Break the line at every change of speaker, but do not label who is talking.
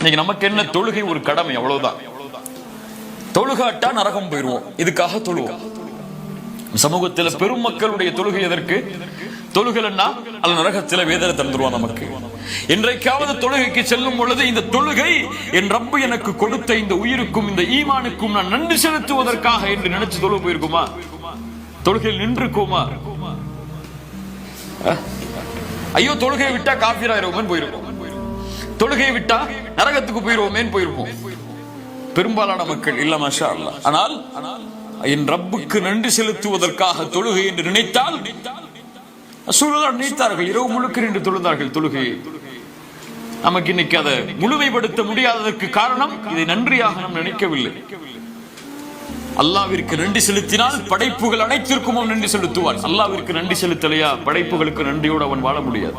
இன்னைக்கு நமக்கு என்ன தொழுகை ஒரு கடமை அவ்வளவுதான். தொழுகாட்டா நரகம் போயிருவோம். இதுக்காக தொழுவோம். சமூகத்தில் பெரும் மக்களுடைய தொழுகை எதற்கு? தொழுகலன்னா அல்ல நரகத்தில் வேதனை தந்துருவான் நமக்கு. இன்றைக்காவது தொழுகைக்கு செல்லும் பொழுது இந்த தொழுகை என் ரப்பு எனக்கு கொடுத்த இந்த உயிருக்கும் இந்த ஈமானுக்கும் நான் நன்றி செலுத்துவதற்காக என்று நினைச்சு தொழுக போயிருக்குமா? தொழுகையில் நின்றுக்குமா ஐயோ தொழுகையை விட்டா காஃபிராயிருவோமேன்னு போயிருக்கோம் தொழுகையை விட்டா நரகத்துக்கு போயிருவோமேன்னு போயிருப்போம். பெரும்பாலான மக்கள் இல்ல மாஷா அல்ல ஆனால் என் ரப்புக்கு நன்றி செலுத்துவதற்காக தொழுகை என்று நினைத்தால் சூழலால் நினைத்தார்கள் இரவு முழுக்க நின்று தொழுந்தார்கள் தொழுகையை நமக்கு இன்னைக்கு அதை முழுமைப்படுத்த முடியாததற்கு காரணம் இதை நன்றியாக நாம் நினைக்கவில்லை. அல்லாவிற்கு நன்றி செலுத்தினால் படைப்புகள் அனைத்திற்கும் நன்றி செலுத்துவான். அல்லாவிற்கு நன்றி செலுத்தலையா? படைப்புகளுக்கு நன்றியோடு அவன் வாழ முடியாது.